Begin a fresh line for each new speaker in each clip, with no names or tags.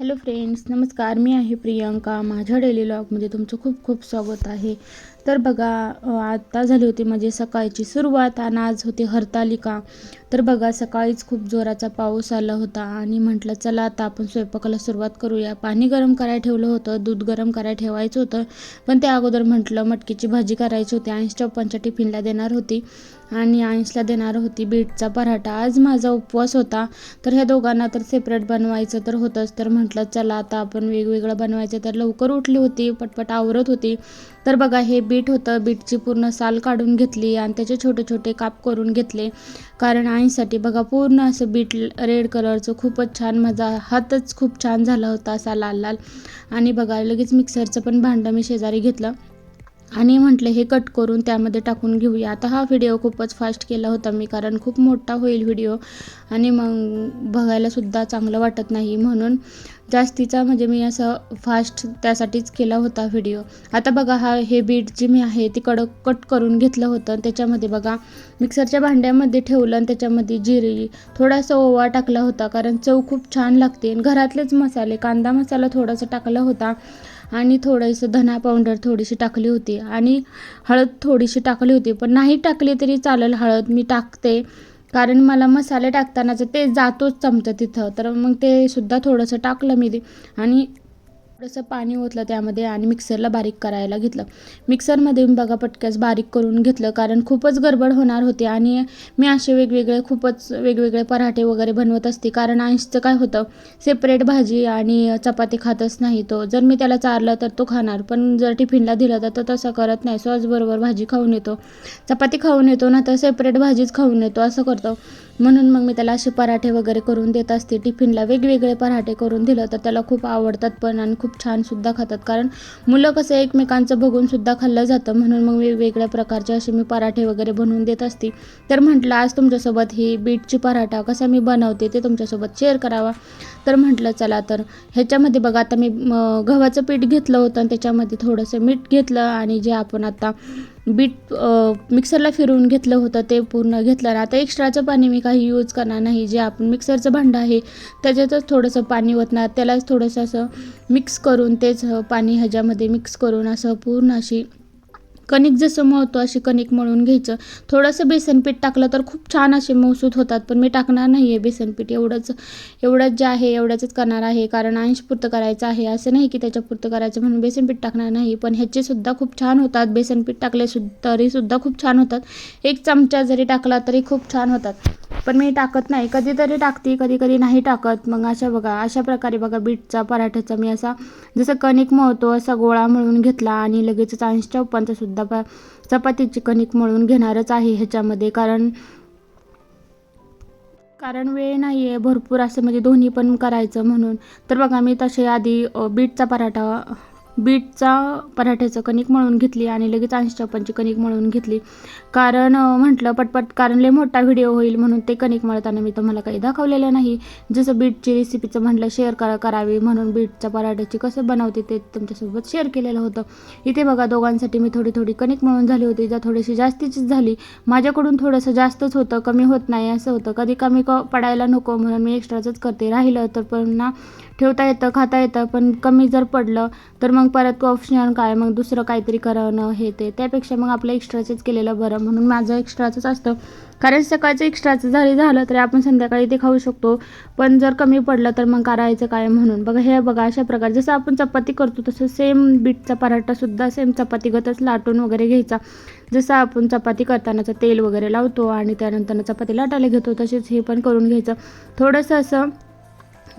Hello friends नमस्कार. मी आहे प्रियांका. माझ्या डेली लॉगमध्ये तुमचं खूप खूप स्वागत आहे. तर बघा आत्ता झाली होती माझी सकाळची सुरुवात आणि आज होती हरतालिका. तर बघा सकाळीच खूप जोराचा पाऊस आला होता आणि म्हटलं चला आता आपण स्वयंपाकाला सुरुवात करूया. पाणी गरम करायला ठेवलं होतं दूध गरम करायला ठेवायचं होतं. पण त्या अगोदर म्हटलं मटकीची भाजी करायची होती आणि स्टॉपांच्या टिफिनला देणार होती. आणि आईन्सला देणार होती बीटचा पराठा. आज माझा उपवास होता. तर ह्या दोघांना तर सेपरेट बनवायचं तर होतंच. तर म्हटलं चला आता आपण वेगवेगळं बनवायचं. तर लवकर उठली होती पटपट आवरत होती. तर बघा हे बीट होतं. बीटची पूर्ण साल काढून घेतली आणि त्याचे छोटे छोटे काप करून घेतले. कारण आईसाठी बघा पूर्ण असं बीट रेड कलरचं खूपच छान माझा हातच खूप छान झाला होता असा लाल लाल आणि बघा लगेच मिक्सरचं पण भांडं मी शेजारी घेतलं. आणि म्हटलं हे कट करून त्यामध्ये टाकून घेऊया. आता हा व्हिडिओ खूपच फास्ट केला होता मी कारण खूप मोठा होईल व्हिडिओ आणि मग बघायलासुद्धा चांगलं वाटत नाही. म्हणून जास्तीचा म्हणजे मी असं फास्ट त्यासाठीच केला होता व्हिडिओ आता बघा हा हे बीट जे मी आहे ती कडक कट करून घेतलं होतं. त्याच्यामध्ये बघा मिक्सरच्या भांड्यामध्ये ठेवलं आणि त्याच्यामध्ये जिरी थोडासा ओवा टाकला होता कारण चव खूप छान लागते. घरातलेच मसाले कांदा मसाला थोडासा टाकला होता. आणि थोडंसं धना पावडर थोडीशी टाकली होती. आणि हळद थोडीशी टाकली होती. पण नाही टाकली तरी चालेल हळद मी टाकते. कारण मला मसाले टाकतानाचं ते जातोच चमचा तिथं. तर मग ते सुद्धा थोडंसं टाकलं मी. ते आणि थोडंसं पाणी ओतलं त्यामध्ये आणि मिक्सरला बारीक करायला घेतलं. मिक्सरमध्ये मी बघा पटक्यास बारीक करून घेतलं कारण खूपच गडबड होणार होती आणि मी असे वेगवेगळे खूपच वेगवेगळे पराठे वगैरे बनवत असते. कारण अंशचं काय होतं सेपरेट भाजी आणि चपाती खातच नाही तो. जर मी त्याला चारलं तर तो खाणार पण जर टिफिनला दिलं तर तो तसं करत नाही. सॉसबरोबर भाजी खाऊन येतो. चपाती खाऊन येतो ना तर सेपरेट भाजीच खाऊन येतो असं करतो. म्हणून मग मी त्याला असे पराठे वगैरे करून देत असते. टिफिनला वेगवेगळे पराठे करून दिलं तर त्याला खूप आवडतात पण आणि खूप खूप छानसुद्धा खातात. कारण मुलं कसं एकमेकांचं बघून सुद्धा खाल्लं जातं. म्हणून मग वेगवेगळ्या प्रकारचे असे मी पराठे वगैरे बनवून देत असते. तर म्हटलं आज तुमच्यासोबत ही बीटची पराठा कसा मी बनवते ते तुमच्यासोबत शेअर करावा. तर म्हटलं चला तर. ह्याच्यामध्ये बघा आता मी गव्हाचं पीठ घेतलं होतं आणि त्याच्यामध्ये थोडंसं मीठ घेतलं आणि जे आपण आता बीट मिक्सरला फिरवून घेतलं होतं ते पूर्ण घेतलं. आणि आता एक्स्ट्राचं पाणी मी काही यूज करणार नाही. जे आपण मिक्सरचं भांडं आहे त्याच्यातच थोडंसं पाणी ओतणार. त्यालाच थोडंसं असं मिक्स करून तेच पाणी ह्याच्यामध्ये मिक्स करून असं पूर्ण अशी कणिक जसं मळतो अशी कणिक मळून घ्यायचं. थोडंसं बेसन पीठ टाकलं तर खूप छान असे मऊसूत होतात पण मी टाकणार नाही आहे बेसन पीठ एवढंच एवढंच जे आहे एवढंच करणार आहे कारण अंशपुरतं करायचं आहे. असं नाही की त्याच्यापुरतं करायचं म्हणून बेसन पीठ टाकणार नाही पण ह्याचे सुद्धा खूप छान होतात. बेसन पीठ टाकले सु तरीसुद्धा खूप छान होतात. एक चमचा जरी टाकला तरी खूप छान होतात. पण मी टाकत नाही. कधीतरी टाकते कधी कधी नाही टाकत. मग अशा बघा अशा प्रकारे बघा बीटचा पराठ्याचा मी असा जसं कणिक मळतो असा गोळा मळून घेतला आणि लगेचच अंश उपांचासुद्धा प चपातीची कणिक मळून घेणारच आहे ह्याच्यामध्ये. कारण कारण वेळ नाही आहे भरपूर असं म्हणजे दोन्ही पण करायचं म्हणून. तर बघा मी तसे आधी बीटचा पराठा बीटचा पराठ्याचं कणिक मळून घेतली आणि लगेच ऐंशी कणिक मळून घेतली. कारण म्हटलं पटपट कारण लय मोठा व्हिडिओ होईल म्हणून ते कणिक मळताना मी तुम्हाला काही दाखवलेलं नाही. जसं बीटची रेसिपीचं म्हटलं शेअर करा करावी म्हणून बीटच्या पराठ्याची कसं बनवते ते तुमच्यासोबत शेअर केलेलं होतं. इथे बघा दोघांसाठी मी थोडी थोडी कणिक मळून झाली होती. ज्या थोडीशी जास्तीचीच झाली. माझ्याकडून थोडंसं जास्तच होतं कमी होत नाही असं होतं. कधी कमी क पडायला नको म्हणून मी एक्स्ट्राचंच करते. राहिलं तर पुन्हा ठेवता येतं खाता येतं पण कमी जर पडलं तर मग परत ऑप्शनल काय? मग दुसरं काहीतरी करणं हे ते. त्यापेक्षा मग आपलं एक्स्ट्राचंच केलेलं बरं. म्हणून माझं एक्स्ट्राचंच असतं. कारण सकाळचं एक्स्ट्राचं जरी झालं तरी आपण संध्याकाळी ते खाऊ शकतो. पण जर कमी पडलं तर मग करायचं काय म्हणून? बघा हे बघा अशा प्रकारे. जसं आपण चपाती करतो तसं सेम बीटचा पराठासुद्धा सेम चपातीगतच लाटून वगैरे घ्यायचा. जसं आपण चपाती करतानाचं तेल वगैरे लावतो आणि त्यानंतर चपाती लाटायला घेतो तसेच हे पण करून घ्यायचं. थोडंसं असं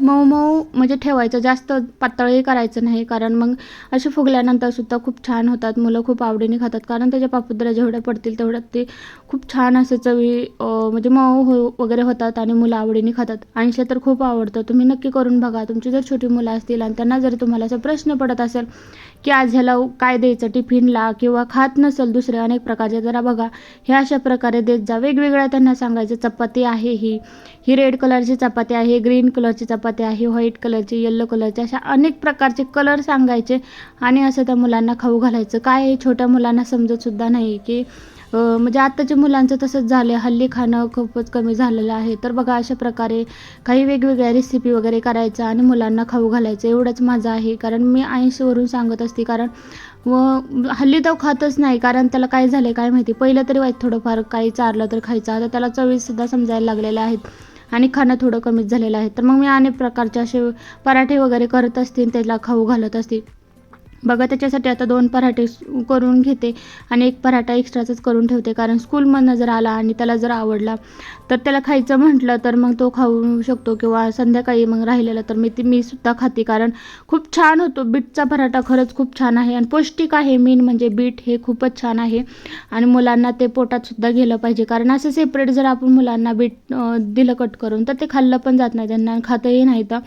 मऊ मऊ म्हणजे ठेवायचं. जास्त पातळही करायचं नाही. कारण मग असे फुगल्यानंतर सुद्धा खूप छान होतात. मुलं खूप आवडीने खातात. कारण त्याच्या पापुद्रा जेवढ्या पडतील तेवढ्यात ते खूप छान असे चवी म्हणजे मऊ हो वगैरे होतात आणि मुलं आवडीने खातात. ऐंशी तर खूप आवडतं. तुम्ही नक्की करून बघा. तुमची जर छोटी मुलं असतील आणि त्यांना जर तुम्हाला असा प्रश्न पडत असेल की आज ह्याला काय द्यायचं टिफिनला किंवा खात नसेल दुसरे अनेक प्रकारचे. जरा बघा हे अशा प्रकारे देत जा. वेगवेगळ्या त्यांना सांगायचं चपाती आहे ही. ही रेड कलरची चपाती आहे ग्रीन कलरची चपाती आहे व्हाईट कलरची येल्लो कलरची अशा अनेक प्रकारचे कलर सांगायचे. आणि असं त्या मुलांना खाऊ घालायचं. काय हे छोट्या मुलांना समजतसुद्धा नाही की म्हणजे आत्ताच्या मुलांचं तसंच झालं आहे हल्ली खाणं खूपच कमी झालेलं आहे. तर बघा अशा प्रकारे काही वेगवेगळ्या रेसिपी वगैरे करायचं आणि मुलांना खाऊ घालायचं. एवढंच माझं आहे. कारण मी ऐंशीवरून सांगत असते. कारण व हल्ली तो खातच नाही. कारण त्याला काय झालं आहे काय माहिती. पहिलं तरी वाईट थोडंफार काही चारलं तर खायचं. आता त्याला चवीसुद्धा समजायला लागलेल्या आहेत आणि खाणं थोडं कमीच झालेलं आहे. तर मग मी अनेक प्रकारचे असे पराठे वगैरे करत असते आणि त्याला खाऊ घालत असते. बघा त्याच्यासाठी आता दोन पराठे करून घेते आणि एक पराठा एक्स्ट्राचाच करून ठेवते. कारण स्कूलमधनं जर आला आणि त्याला जर आवडला तर त्याला खायचं म्हटलं तर मग तो खाऊ शकतो किंवा संध्याकाळी मग राहिलेलं तर मी ती मी सुद्धा खाते. कारण खूप छान होतो. बीटचा पराठा खरंच खूप छान आहे आणि पौष्टिक आहे. मेन म्हणजे बीट हे खूपच छान आहे आणि मुलांना ते पोटातसुद्धा गेलं पाहिजे. कारण असं सेपरेट जर आपण मुलांना बीट दिलं कट करून तर ते खाल्लं पण जात नाही. त्यांना खातही खातंही नाही तर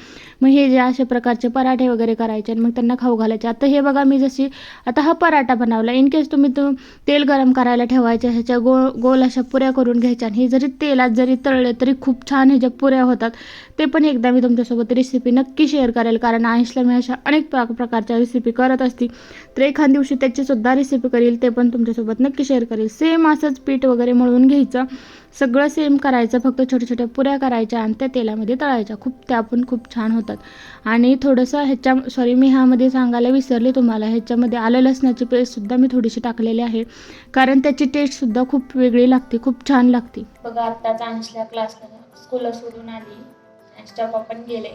मग हे जे अशा प्रकारचे पराठे वगैरे करायचे आणि मग त्यांना खाऊ घालायचे. आता हे बघा मी जशी आता हा पराठा बनवला. इन केस तुम्ही तो तेल गरम करायला ठेवायच्या ह्याच्या गो गोल अशा पुऱ्या करून घ्यायच्या आणि हे जरी तेलात जरी तळले तरी खूप छान ह्याच्या पुऱ्या होतात. ते पण एकदा मी तुमच्यासोबत रेसिपी नक्की शेअर करेल कारण आयुषला मी अशा अनेक प्रकारच्या रेसिपी करत असते. तर एखाद दिवशी त्याचीसुद्धा रेसिपी करेल ते पण तुमच्यासोबत नक्की शेअर करेल. सेम असंच पीठ वगैरे मळून घ्यायचं. सगळं सेम करायचं फक्त छोट्या छोट्या पुऱ्या करायच्या आणि त्या तेलामध्ये तळायच्या. खूप त्या पण खूप छान होतात. आणि थोडंसं ह्याच्या सॉरी मी ह्यामध्ये सांगायला विसरले तुम्हाला ह्याच्यामध्ये आलं लसणाची पेस्टसुद्धा मी थोडीशी टाकलेली आहे. कारण त्याची टेस्टसुद्धा खूप वेगळी लागते खूप छान लागते.
बघा आत्ताच अंशला क्लासला स्कूल सोडून आली. अंशच्या पण गेले.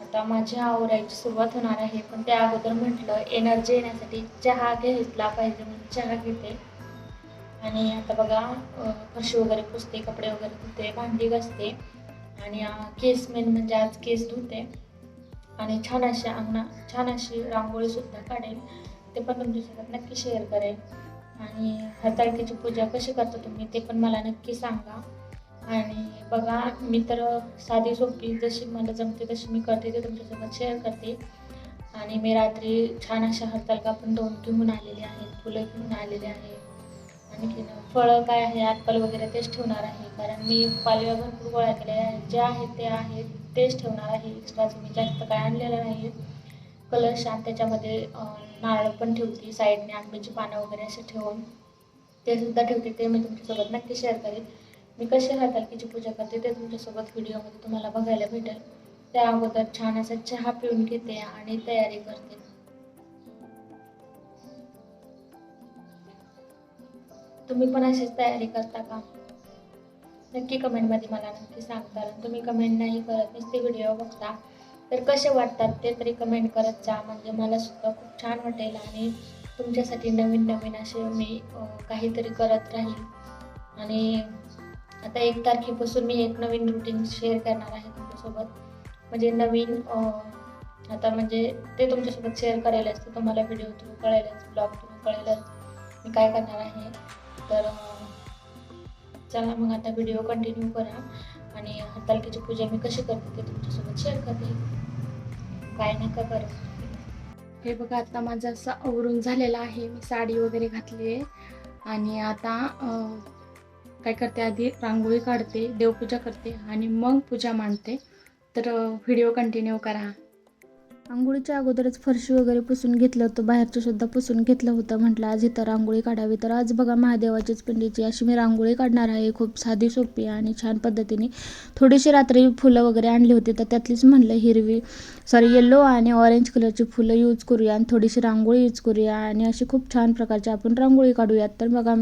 आता माझी आवरायची सुरुवात होणार आहे. पण त्या अगोदर म्हटलं एनर्जी येण्यासाठी चहा घेतला पाहिजे म्हणून चहा घेते. आणि आता बघा फरशी वगैरे पुसते कपडे वगैरे धुते भांडी घासते. आणि केस मेन म्हणजे आज केस धुते. आणि छान अशा अंगणा छान अशी रांगोळीसुद्धा काढेल. ते पण तुमच्यासोबत नक्की शेअर करेल. आणि हरताळकीची पूजा कशी करता तुम्ही ते पण मला नक्की सांगा. आणि बघा मी तर साधी सोपी जशी मला जमते तशी मी करते ते तुमच्यासोबत शेअर करते. आणि मी रात्री छान अशा हरताळका पण दोन घेऊन आलेले आहेत फुलं घेऊन आलेले आहे आणखीन फळं काय आहे ॲपल वगैरे तेच ठेवणार आहे. कारण मी पालव्या भरपूर गोळ्या केल्या आहेत जे आहेत ते आहेत. तेच ठेवणार आहे. एक्स्ट्रा मी जास्त काय आणलेलं नाही कलर छान त्याच्यामध्ये नारळ पण ठेवते साईडने आंब्याची पानं वगैरे असे ठेवून. ते सुद्धा ठेवते ते मी तुमच्यासोबत नक्की शेअर करेन. मी कशी हातालकीची पूजा करते ते तुमच्यासोबत व्हिडिओमध्ये तुम्हाला बघायला भेटेल. त्या अगोदर छान असा चहा पिऊन घेते आणि तयारी करते. तुम्ही पण अशीच तयारी करता का? नक्की कमेंटमध्ये मला नक्की सांगता. आणि तुम्ही कमेंट नाही करत नुसते व्हिडिओ बघता. तर कसे वाटतात ते तरी कमेंट करत जा. म्हणजे मला सुद्धा खूप छान वाटेल आणि तुमच्यासाठी नवीन नवीन असे मी काहीतरी करत राहील. आणि आता एक तारखेपासून मी एक नवीन रुटीन शेअर करणार आहे तुमच्यासोबत. म्हणजे नवीन आता म्हणजे ते तुमच्यासोबत शेअर करायलाच. ते तुम्हाला व्हिडिओ थ्रू कळेलच ब्लॉग थ्रू कळेलच. मी काय करणार आहे? तर चला मग आता व्हिडिओ कंटिन्यू करा. आणि हरतालिकेची पूजा मी कशी करते ते तुमच्यासोबत शेअर करते. काय नका करा.
हे बघा आता माझं असं आवरून झालेलं आहे. मी साडी वगैरे घातली आहे. आणि आता काय करते आधी? रांगोळी काढते देवपूजा करते आणि मग पूजा मांडते. तर व्हिडिओ कंटिन्यू करा. आंघोळीच्या अगोदरच फरशी वगैरे पुसून घेतलं होतं बाहेरचं सुद्धा पुसून घेतलं होतं. म्हटलं आज इथं रांगोळी काढावी. तर आज बघा महादेवाचीच पिंडीची अशी मी रांगोळी काढणार आहे. खूप साधी सोपी आणि छान पद्धतीने. थोडीशी रात्री फुलं वगैरे आणली होती तर त्यातलीच म्हणलं हिरवी सॉरी येल्लो आणि ऑरेंज कलरची फुलं यूज करूया आणि थोडीशी रांगोळी यूज करूया आणि अशी खूप छान प्रकारची आपण रांगोळी काढूयात. तर बघा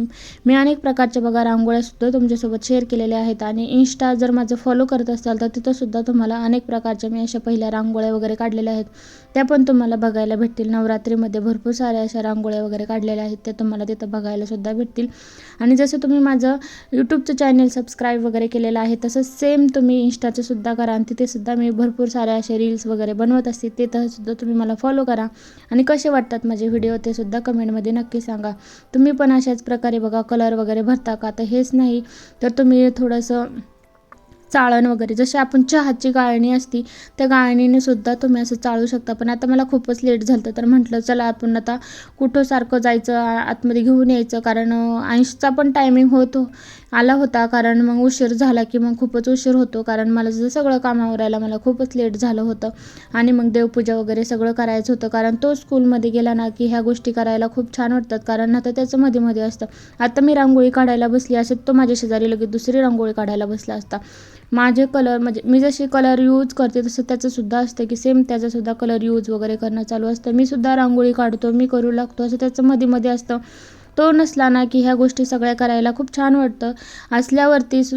मी अनेक प्रकारच्या बघा रांगोळ्यासुद्धा तुमच्यासोबत शेअर केलेल्या आहेत आणि इन्स्टा जर माझं फॉलो करत असाल तर तिथंसुद्धा तुम्हाला अनेक प्रकारच्या मी अशा पहिल्या रांगोळ्या वगैरे काढलेल्या आहेत. त्या पण तुम्हाला बघायला भेटतील. नवरात्रीमध्ये भरपूर साऱ्या अशा रांगोळ्या वगैरे काढलेल्या आहेत त्या तुम्हाला तिथं बघायलासुद्धा भेटतील. आणि जसं तुम्ही माझं यूट्यूबचं चॅनल सबस्क्राईब वगैरे केलेलं आहे तसं सेम तुम्ही इंस्टाचं सुद्धा करा आणि तिथेसुद्धा मी भरपूर साऱ्या असे रील्स वगैरे बनवत असते ते तर तुम्ही मला फॉलो करा. आणि कसे वाटतात माझे व्हिडिओ ते सुद्धा कमेंटमध्ये नक्की सांगा. तुम्ही पण अशाच प्रकारे बघा कलर वगैरे भरता का? तर हेच नाही तर तुम्ही थोडंसं चाळण वगैरे. जशी आपण चहाची गाळणी असती त्या गाळणीने सुद्धा तुम्ही असं चाळू शकता. पण आता मला खूपच लेट झालं तर म्हटलं चला आपण आता कुठं सारखं जायचं आतमध्ये घेऊन यायचं. कारण ऐंशीचा पण टायमिंग होतो. आला होता कारण मग उशीर झाला की मग खूपच उशीर होतो कारण मला जर सगळं काम आवरायला मला खूपच लेट झालं होतं. आणि मग देवपूजा वगैरे सगळं करायचं होतं कारण तो स्कूलमध्ये गेला ना की ह्या गोष्टी करायला खूप छान वाटतात कारण आता त्याचं मध्ये मध्ये असतं. आता मी रांगोळी काढायला बसली असेल तो माझ्या शेजारी लगेच दुसरी रांगोळी काढायला बसला असता. माझे कलर म्हणजे मी जशी कलर यूज करते तसं त्याचं सुद्धा असतं की सेम त्याचा सुद्धा कलर यूज वगैरे करणं चालू असतं. मी सुद्धा रांगोळी काढतो मी करू लागतो असं त्याचं मध्ये मध्ये असतं. तो नसला ना की ह्या गोष्टी सगळ्या करायला खूप छान वाटतं. असल्यावरती सु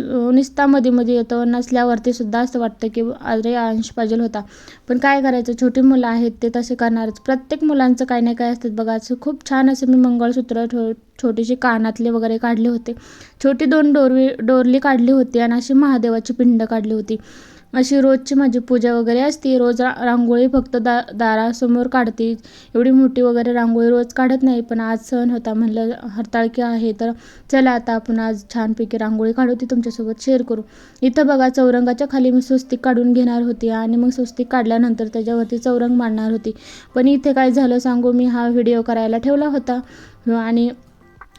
मध्ये मध्ये येतं नसल्यावरती सुद्धा असं वाटतं की अरे अंश पाहिजे होता. पण काय करायचं छोटी मुलं आहेत ते तसे करणारच. प्रत्येक मुलांचं काही ना काही असतात बघा. असं खूप छान असं मी मंगळसूत्र ठो छोटीशी कानातले वगैरे काढले होते. छोटी दोन डोरवी डोरली काढली होती आणि अशी महादेवाची पिंड काढली होती. अशी रोजची माझी पूजा वगैरे असते. रोज रा रांगोळी फक्त दा दारासमोर काढते. एवढी मोठी वगैरे रांगोळी रोज काढत नाही पण आज सण होता म्हणलं हरताळकी आहे तर चला आता आपण आज छानपैकी रांगोळी काढू ती तुमच्यासोबत शेअर करू. इथं बघा चौरंगाच्या खाली मी स्वस्तिक काढून घेणार होती आणि मग स्वस्तिक काढल्यानंतर त्याच्यावरती चौरंग मांडणार होती. पण इथे काय झालं सांगू मी हा व्हिडिओ करायला ठेवला होता. आणि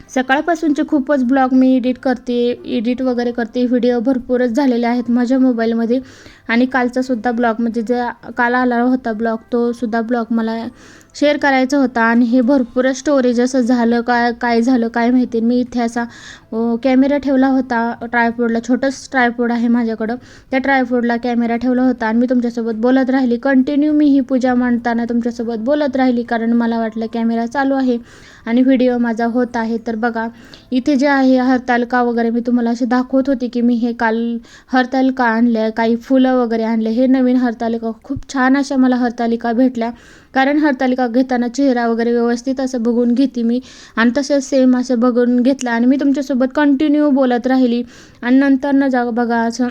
सकाळपासूनचे खूपच ब्लॉग मी एडिट करते एडिट वगैरे करते. व्हिडिओ भरपूरच झालेले आहेत माझ्या मोबाईलमध्ये. आणि कालचासुद्धा ब्लॉग म्हणजे जे काल आला होता ब्लॉग तोसुद्धा ब्लॉग मला शेअर करायचा होता आणि हे भरपूर स्टोरेज असं झालं काय काय झालं काय माहिती मी इथे असा कॅमेरा ठेवला होता ट्रायफोडला छोटंच ट्रायफोड आहे माझ्याकडं. त्या ट्रायफोडला कॅमेरा ठेवला होता आणि मी तुमच्यासोबत बोलत राहिली. कंटिन्यू मी ही पूजा मांडताना तुमच्यासोबत बोलत राहिली कारण मला वाटलं कॅमेरा चालू आहे आणि व्हिडिओ माझा होत आहे. तर बघा इथे जे आहे हरतालिका वगैरे मी तुम्हाला असे दाखवत होती की मी हे काल हरतालिका आणल्या काही फुलं वगैरे आणले हे नवीन हरतालिका खूप छान अशा मला हरतालिका भेटल्या. कारण हरतालिका घेताना चेहरा वगैरे व्यवस्थित असं बघून घेते मी. आणि तसं सेम असं बघून घेतलं. आणि मी तुमच्यासोबत कंटिन्यू बोलत राहिली. आणि नंतर न जा बघा असं.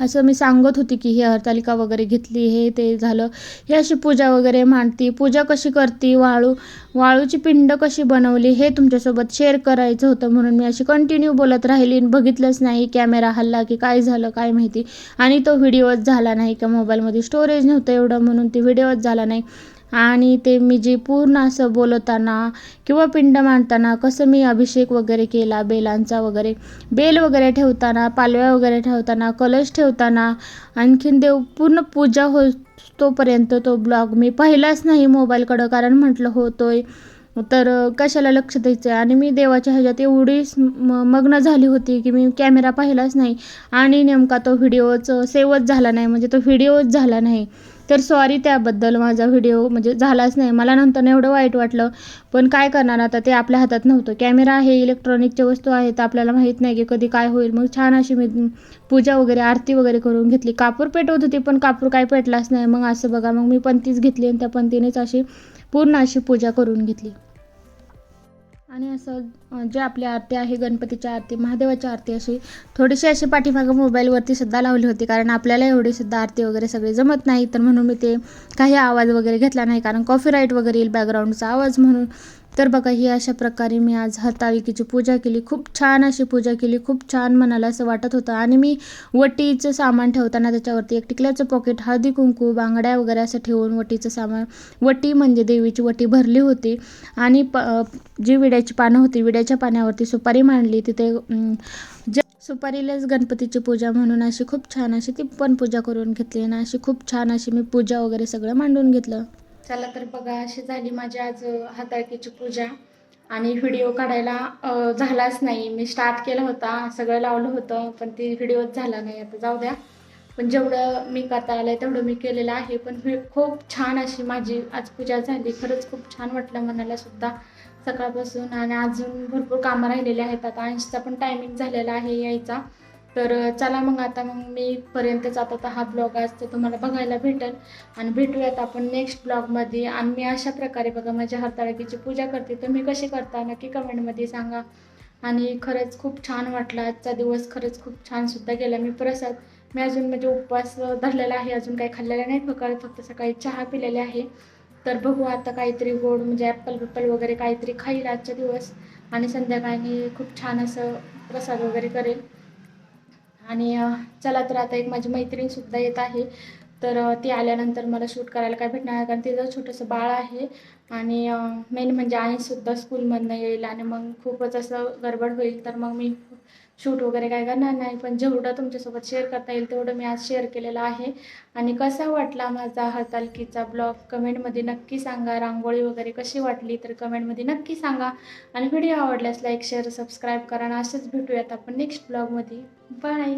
असं मी सांगत होती की ही हरतालिका वगैरे घेतली हे ते झालं. हे अशी पूजा वगैरे मांडती. पूजा कशी करते? वाळू वाळूची पिंड कशी बनवली? हे तुमच्यासोबत शेअर करायचं होतं म्हणून मी अशी कंटिन्यू बोलत राहिली. आणि बघितलंच नाही कॅमेरा हल्ला की काय झालं काय माहिती. आणि तो व्हिडिओच झाला नाही का? मोबाईलमध्ये स्टोरेज नव्हतं एवढं म्हणून ते व्हिडिओच झाला नाही. आणि ते मी जे पूर्ण असं बोलताना किंवा पिंड मांडताना कसं मी अभिषेक वगैरे केला बेलांचा वगैरे बेल वगैरे ठेवताना पालव्या वगैरे ठेवताना कलश ठेवताना आणखीन देव पूर्ण पूजा हो तोपर्यंत तो ब्लॉग मी पाहिलाच नाही मोबाईलकडं कारण म्हटलं होतोय. तर कशाला लक्ष द्यायचं आणि मी देवाच्या ह्याच्यात एवढी म मग्न झाली होती की मी कॅमेरा पाहिलाच नाही. आणि नेमका तो व्हिडिओच सेवच झाला नाही म्हणजे तो व्हिडिओच झाला नाही. तर सॉरी त्याबद्दल माझा व्हिडिओ म्हणजे झालाच नाही. मला नंतर एवढं वाईट वाटलं. पण काय करणार आता? ते आपल्या हातात नव्हतं. कॅमेरा हे इलेक्ट्रॉनिकच्या वस्तू आहेत. आपल्याला माहीत नाही की कधी काय होईल. मग छान अशी मी पूजा वगैरे आरती वगैरे करून घेतली. कापूर पेटवत होती पण कापूर काय पेटलाच नाही. मग असं बघा. मग मी पंतीच घेतली आणि त्या पंतीनेच अशी पूर्ण अशी पूजा करून घेतली. आणि असं जे आपली आरती आहे गणपतीची आरती महादेवाची आरती अशी थोडीशी अशी पाठीमागं मोबाईलवरती सुद्धा लावली होती. कारण आपल्याला एवढी सुद्धा आरती वगैरे सगळे जमत नाही. तर म्हणून मी ते काही आवाज वगैरे घेतला नाही. कारण कॉपीराईट वगैरे येईल बॅकग्राऊंडचा आवाज म्हणून. तर बघा ही अशा प्रकारे मी आज हरताळकीची पूजा केली. खूप छान अशी पूजा केली. खूप छान मनाला असं वाटत होतं. आणि मी वटीचं सामान ठेवताना त्याच्यावरती एक टिकल्याचं पॉकेट हळदी कुंकू बांगड्या वगैरे असं ठेवून वटीचं सामान वटी म्हणजे देवीची वटी भरली होती. आणि प जी विड्याची पानं होती विड्याच्या पाण्यावरती सुपारी मांडली. तिथे ज सुपारीलाच गणपतीची पूजा म्हणून अशी खूप छान अशी ती पण पूजा करून घेतली. आणि अशी खूप छान अशी मी पूजा वगैरे सगळं मांडून घेतलं.
चला तर बघा अशी झाली माझी आज हाताळकीची पूजा. आणि व्हिडिओ काढायला झालाच नाही. मी स्टार्ट केला होता सगळं लावलं होतं पण ते व्हिडिओच झाला नाही. आता जाऊ द्या. पण जेवढं मी करता आलं तेवढं मी केलेलं आहे. पण खूप छान अशी माझी आज पूजा झाली. खरंच खूप छान वाटलं मनाला सुद्धा सकाळपासून. आणि अजून भरपूर कामं राहिलेली आहेत. आता ऐंशीचा पण टायमिंग झालेला आहे यायचा. तर चला मग आता मग मी पर्यंतच आता तर हा ब्लॉग आज तर तुम्हाला बघायला भेटेल. आणि भेटूयात आपण नेक्स्ट ब्लॉगमध्ये आणि मी अशा प्रकारे बघा माझ्या हरताळकीची पूजा करते. तुम्ही कशी करता नक्की कमेंटमध्ये सांगा. आणि खरंच खूप छान वाटला. आजचा दिवस खरंच खूप छानसुद्धा गेला. मी प्रसाद मी अजून म्हणजे उपवास धरलेला आहे. अजून काही खाल्लेला नाही. फक्त फक्त सकाळी चहा पिलेले आहे. तर बघू आता काहीतरी गोड म्हणजे ॲप्पल बिप्पल वगैरे काहीतरी खाईल आजचा दिवस. आणि संध्याकाळी खूप छान असं प्रसाद वगैरे करेल. आणि चला तर आता एक माझी मैत्रीणसुद्धा येत आहे. तर ती आल्यानंतर मला शूट करायला काय भेटणार कारण तिचं छोटंसं बाळ आहे. आणि मेन म्हणजे आईसुद्धा स्कूलमधनं येईल आणि मग खूपच असं गडबड होईल. तर मग मी शूट वगैरे काय करणार नाही पण जेवढं तुमच्यासोबत शेअर करता येईल तेवढं मी आज शेअर केलेलं आहे. आणि कसा वाटला माझा हरतालकीचा ब्लॉग कमेंटमध्ये नक्की सांगा. रांगोळी वगैरे कशी वाटली तर कमेंटमध्ये नक्की सांगा. आणि व्हिडिओ आवडल्यास लाईक शेअर सबस्क्राईब करा. आणि असेच भेटूयात आपण नेक्स्ट ब्लॉगमध्ये बाय